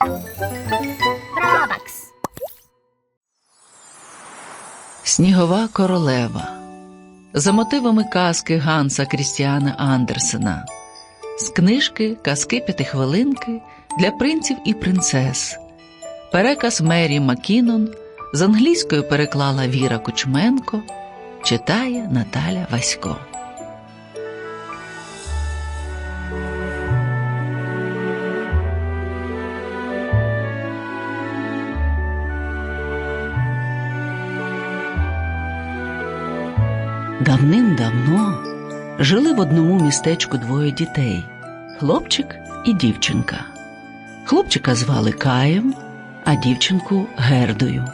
Робакс. Снігова королева за мотивами казки Ганса Крістіана Андерсена з книжки Казки п'ятихвилинки для принців і принцес. Переказ Мері Макінон з англійської переклала Віра Кучменко, читає Наталя Васько. Давним-давно жили в одному містечку двоє дітей хлопчик і дівчинка. Хлопчика звали Каєм, а дівчинку Гердою.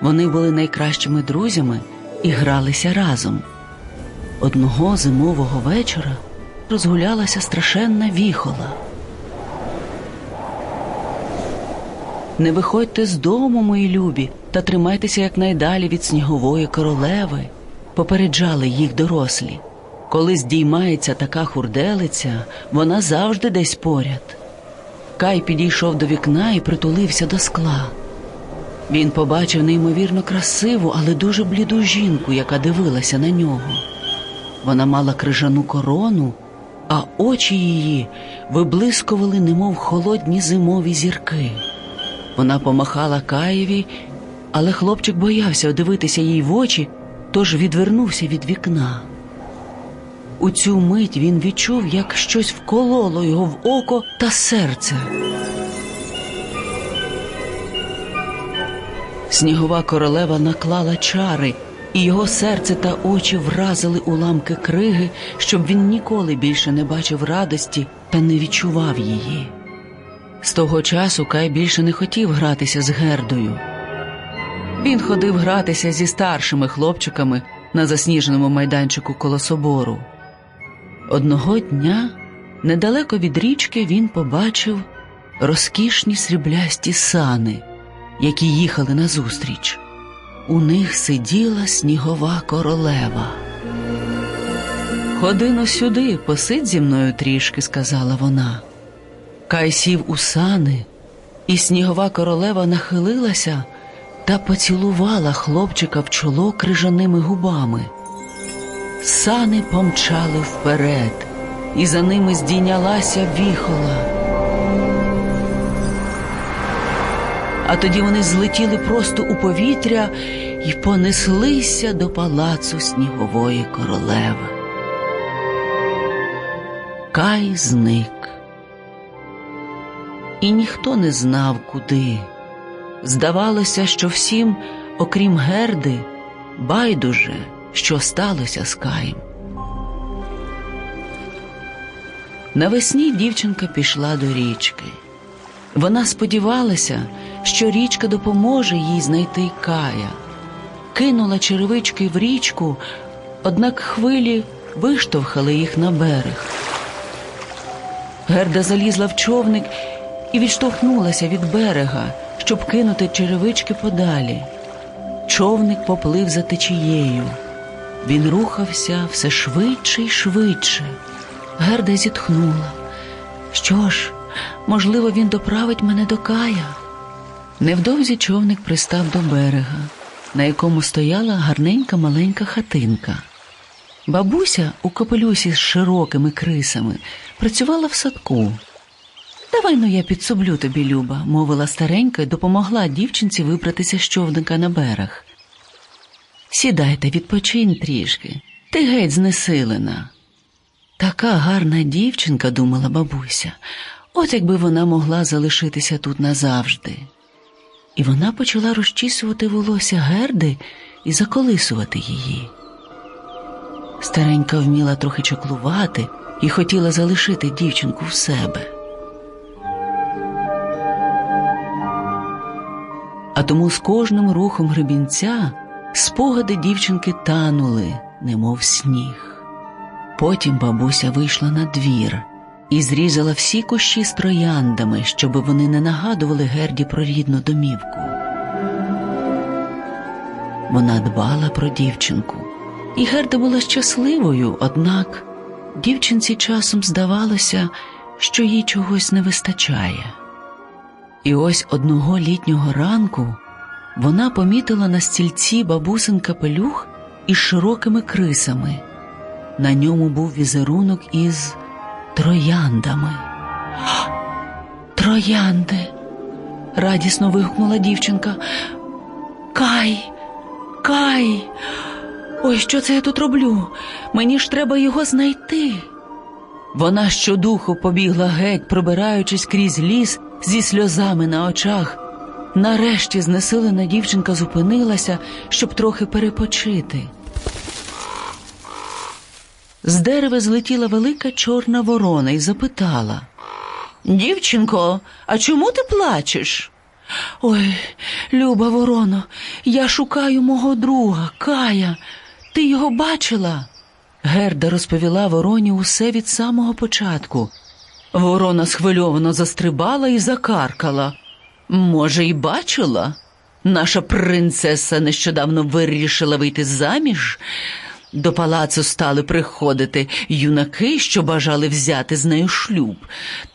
Вони були найкращими друзями і гралися разом. Одного зимового вечора розгулялася страшенна віхола. Не виходьте з дому, мої любі, та тримайтеся якнайдалі від снігової королеви, попереджали їх дорослі. Коли здіймається така хурделиця, вона завжди десь поряд. Кай підійшов до вікна і притулився до скла. Він побачив неймовірно красиву, але дуже бліду жінку, яка дивилася на нього. Вона мала крижану корону, а очі її виблискували, немов холодні зимові зірки. Вона помахала Каєві, але хлопчик боявся дивитися їй в очі, тож відвернувся від вікна. У цю мить він відчув, як щось вкололо його в око та серце. Снігова королева наклала чари, і його серце та очі вразили уламки криги, щоб він ніколи більше не бачив радості та не відчував її. З того часу Кай більше не хотів гратися з Гердою. Він ходив гратися зі старшими хлопчиками на засніженому майданчику коло собору. Одного дня, недалеко від річки, він побачив розкішні сріблясті сани, які їхали назустріч. У них сиділа снігова королева. Ходи но сюди, посидь зі мною трішки, сказала вона. Кай сів у сани, і снігова королева нахилилася та поцілувала хлопчика в чоло крижаними губами. Сани помчали вперед, і за ними здійнялася віхола. А тоді вони злетіли просто у повітря і понеслися до палацу снігової королеви. Кай зник. І ніхто не знав, куди. Здавалося, що всім, окрім Герди, байдуже, що сталося з Каєм. Навесні дівчинка пішла до річки. Вона сподівалася, що річка допоможе їй знайти Кая. Кинула черевички в річку, однак хвилі виштовхали їх на берег. Герда залізла в човник і відштовхнулася від берега, щоб кинути черевички подалі. Човник поплив за течією. Він рухався все швидше й швидше. Герда зітхнула. Що ж, можливо, він доправить мене до Кая. Невдовзі човник пристав до берега, на якому стояла гарненька маленька хатинка. Бабуся у капелюсі з широкими крисами працювала в садку. Давай ну я підсоблю тобі, Люба, мовила старенька і допомогла дівчинці вибратися з човника на берег. Сідайте, відпочинь трішки, ти геть знесилена. Така гарна дівчинка, думала бабуся, от якби вона могла залишитися тут назавжди. І вона почала розчісувати волосся герди і заколисувати її. Старенька вміла трохи чаклувати і хотіла залишити дівчинку в себе. Тому з кожним рухом гребінця спогади дівчинки танули, немов сніг. Потім бабуся вийшла на двір і зрізала всі кущі з трояндами, щоб вони не нагадували Герді про рідну домівку. Вона дбала про дівчинку, і Герда була щасливою, однак дівчинці часом здавалося, що їй чогось не вистачає. І ось одного літнього ранку вона помітила на стільці бабусин капелюх із широкими крисами. На ньому був візерунок із трояндами. Троянди. радісно вигукнула дівчинка. Кай, кай. Ой, що це я тут роблю? Мені ж треба його знайти. Вона щодуху побігла геть, пробираючись крізь ліс зі сльозами на очах. Нарешті знесилена дівчинка зупинилася, щоб трохи перепочити. З дерева злетіла велика чорна ворона і запитала Дівчинко, а чому ти плачеш? Ой, люба вороно, я шукаю мого друга, Кая. Ти його бачила? Герда розповіла вороні усе від самого початку. Ворона схвильовано застрибала і закаркала. Може, й бачила? Наша принцеса нещодавно вирішила вийти заміж. До палацу стали приходити юнаки, що бажали взяти з нею шлюб,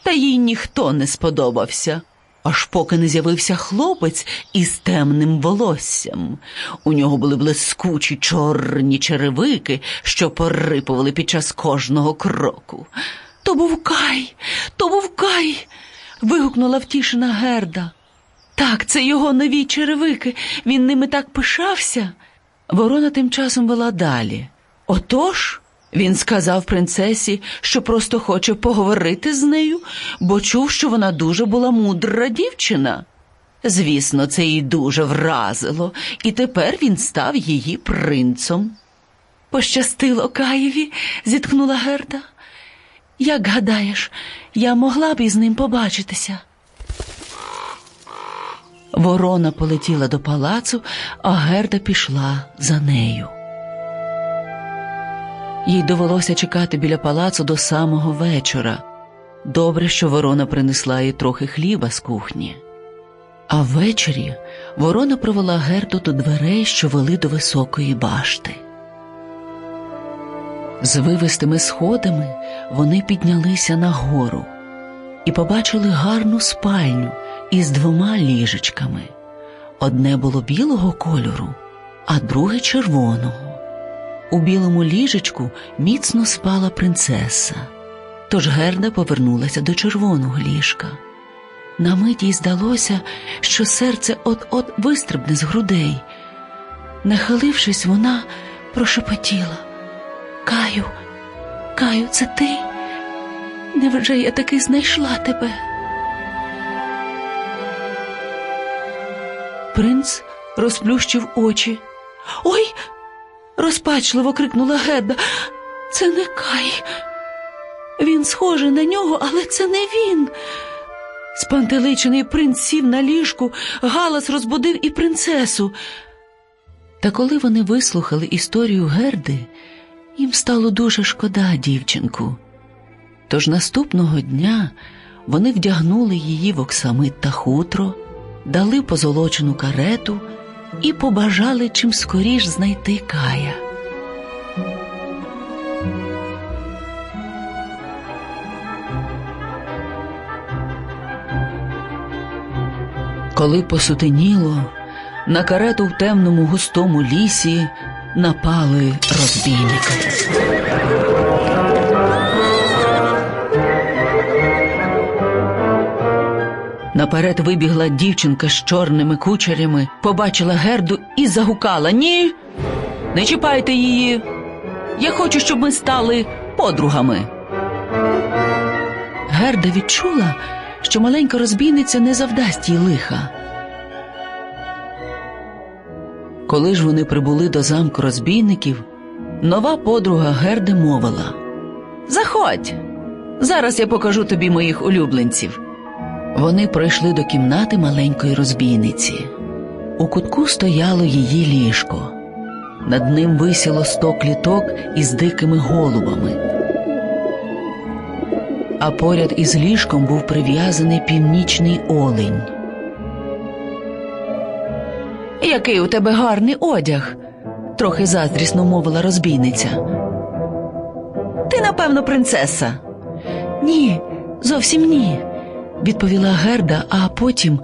та їй ніхто не сподобався. Аж поки не з'явився хлопець із темним волоссям. У нього були блискучі чорні черевики, що порипували під час кожного кроку. То був Кай, то був Кай. вигукнула втішена Герда. Так, це його нові черевики. Він ними так пишався. Ворона тим часом вела далі. Отож, він сказав принцесі, що просто хоче поговорити з нею, бо чув, що вона дуже була мудра дівчина. Звісно, це їй дуже вразило, і тепер він став її принцом. Пощастило Каєві, зітхнула Герда. Як гадаєш, я могла б із ним побачитися. Ворона полетіла до палацу, а Герда пішла за нею. Їй довелося чекати біля палацу до самого вечора. Добре, що ворона принесла їй трохи хліба з кухні. А ввечері ворона провела Герду до дверей, що вели до високої башти. З вивистими сходами вони піднялися нагору і побачили гарну спальню із двома ліжечками. Одне було білого кольору, а друге червоного. У білому ліжечку міцно спала принцеса, тож Герда повернулася до червоного ліжка. На мить їй здалося, що серце от-от вистрибне з грудей. Нахилившись, вона прошепотіла Каю, Каю, це ти? Невже я таки знайшла тебе? Принц розплющив очі. Ой! розпачливо крикнула Гедда. Це не Кай. Він схожий на нього, але це не він. Спантеличений принц сів на ліжку, галас розбудив і принцесу. Та коли вони вислухали історію Герди, їм стало дуже шкода дівчинку. Тож наступного дня вони вдягнули її в оксамит та хутро, дали позолочену карету і побажали чим скоріш знайти Кая. Коли посутеніло, на карету в темному густому лісі напали розбійники. Наперед вибігла дівчинка з чорними кучерями, побачила герду і загукала Ні, не чіпайте її. Я хочу, щоб ми стали подругами. Герда відчула, що маленька розбійниця не завдасть їй лиха. Коли ж вони прибули до замку розбійників, нова подруга Герди мовила Заходь, зараз я покажу тобі моїх улюбленців. Вони пройшли до кімнати маленької розбійниці. У кутку стояло її ліжко. Над ним висіло сто кліток із дикими голубами. А поряд із ліжком був прив'язаний північний олень. Який у тебе гарний одяг, трохи заздрісно мовила розбійниця. Ти, напевно, принцеса. Ні, зовсім ні. відповіла Герда, а потім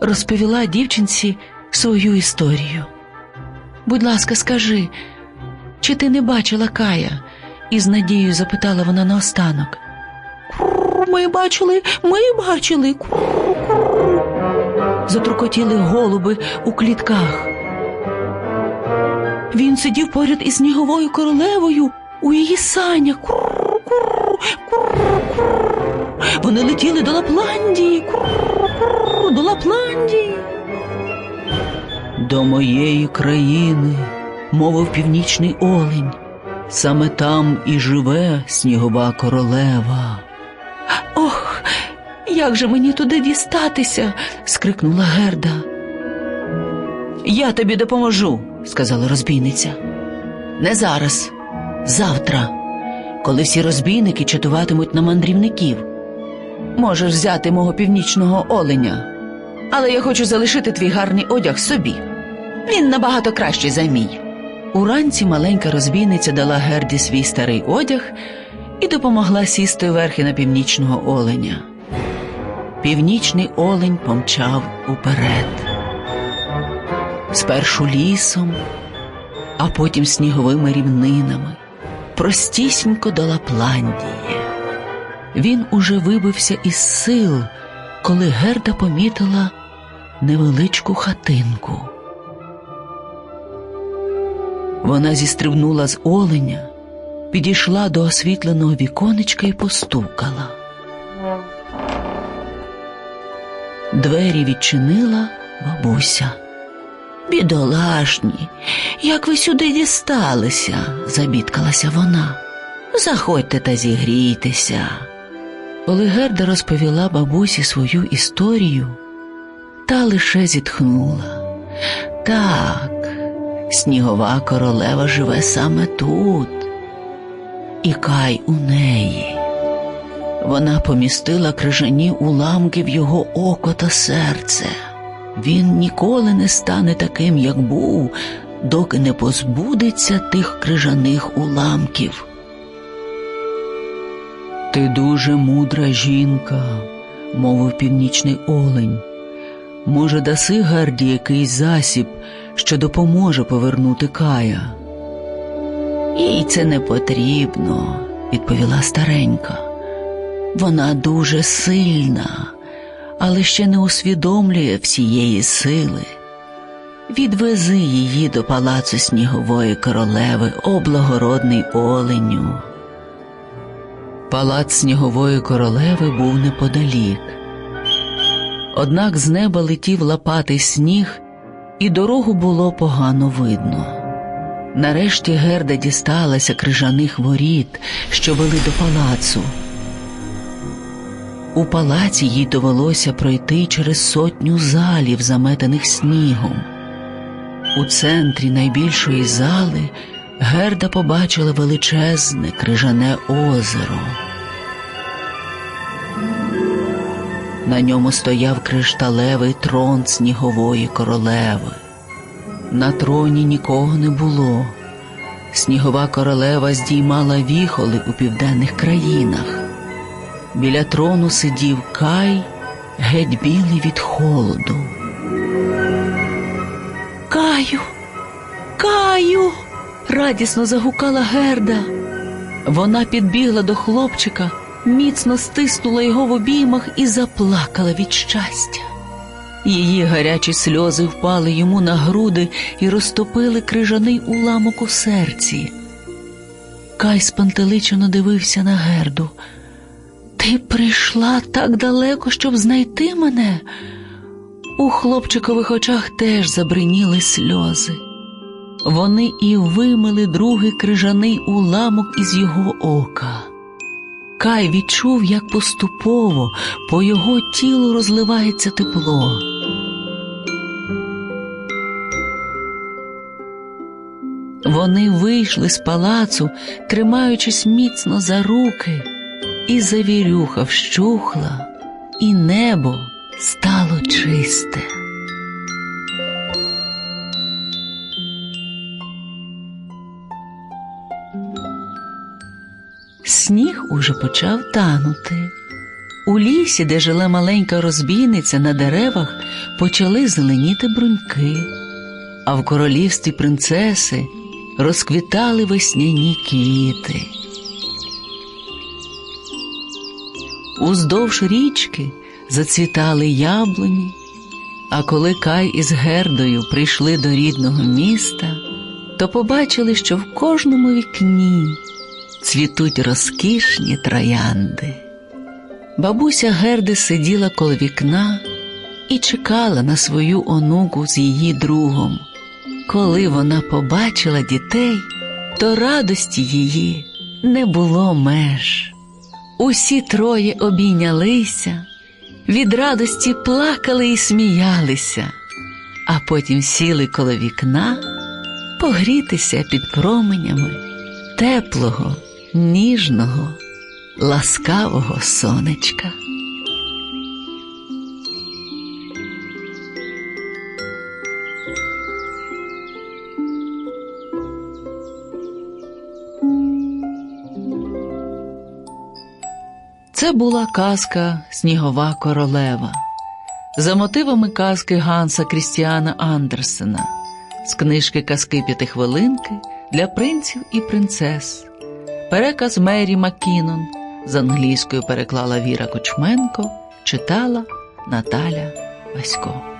розповіла дівчинці свою історію. Будь ласка, скажи, чи ти не бачила Кая? із надією запитала вона наостанок. «Курр, Ми бачили, ми бачили. Курр, курр». Затрукотіли голуби у клітках. Він сидів поряд із сніговою королевою у її санях. Вони летіли до Лапландії. До Лапландії. До моєї країни, мовив північний олень. Саме там і живе снігова королева. Ох, як же мені туди дістатися? скрикнула Герда. Я тобі допоможу, сказала розбійниця. Не зараз, завтра, коли всі розбійники чатуватимуть на мандрівників. Можеш взяти мого північного оленя, але я хочу залишити твій гарний одяг собі. Він набагато кращий за мій. Уранці маленька розбійниця дала Герді свій старий одяг і допомогла сісти верхи на північного оленя. Північний олень помчав уперед. Спершу лісом, а потім сніговими рівнинами, простісінько до Лапландії. Він уже вибився із сил, коли Герда помітила невеличку хатинку. Вона зістрибнула з оленя, підійшла до освітленого віконечка і постукала. Двері відчинила бабуся. Бідолашні, як ви сюди дісталися, забідкалася вона. Заходьте та зігрійтеся. Коли Герда розповіла бабусі свою історію, та лише зітхнула. Так, снігова королева живе саме тут, і кай у неї. Вона помістила крижані уламки в його око та серце. Він ніколи не стане таким, як був, доки не позбудеться тих крижаних уламків. Ти дуже мудра жінка, мовив північний олень. Може, даси Гарді якийсь засіб, що допоможе повернути Кая? Їй це не потрібно, відповіла старенька. Вона дуже сильна, але ще не усвідомлює всієї сили. Відвези її до палацу снігової королеви, о благородний оленю. Палац снігової королеви був неподалік. Однак з неба летів лопатий сніг, і дорогу було погано видно. Нарешті Герда дісталася крижаних воріт, що вели до палацу. У палаці їй довелося пройти через сотню залів, заметених снігом. У центрі найбільшої зали Герда побачила величезне крижане озеро. На ньому стояв кришталевий трон снігової королеви. На троні нікого не було. Снігова королева здіймала віхоли у південних країнах. Біля трону сидів Кай, геть білий від холоду. Каю, Каю. радісно загукала Герда. Вона підбігла до хлопчика, міцно стиснула його в обіймах і заплакала від щастя. Її гарячі сльози впали йому на груди і розтопили крижаний уламок у серці. Кай спантеличено дивився на Герду. Ти прийшла так далеко, щоб знайти мене. У хлопчикових очах теж забриніли сльози. Вони і вимили другий крижаний уламок із його ока. Кай відчув, як поступово по його тілу розливається тепло. Вони вийшли з палацу, тримаючись міцно за руки, і завірюха вщухла, і небо стало чисте. Сніг уже почав танути. У лісі, де жила маленька розбійниця, на деревах почали зеленіти бруньки, а в королівстві принцеси розквітали весняні квіти. Уздовж річки зацвітали яблуні, а коли Кай із Гердою прийшли до рідного міста, то побачили, що в кожному вікні цвітуть розкішні троянди. Бабуся Герди сиділа коло вікна і чекала на свою онуку з її другом. Коли вона побачила дітей, то радості її не було меж. Усі троє обійнялися, від радості плакали і сміялися, а потім сіли коло вікна погрітися під променями теплого, ніжного, ласкавого сонечка. Це була казка Снігова королева за мотивами казки Ганса Крістіана Андерсена з книжки Казки П'ятихвилинки для принців і принцес. Переказ Мері Маккінон з англійською переклала Віра Кочменко, читала Наталя Васько.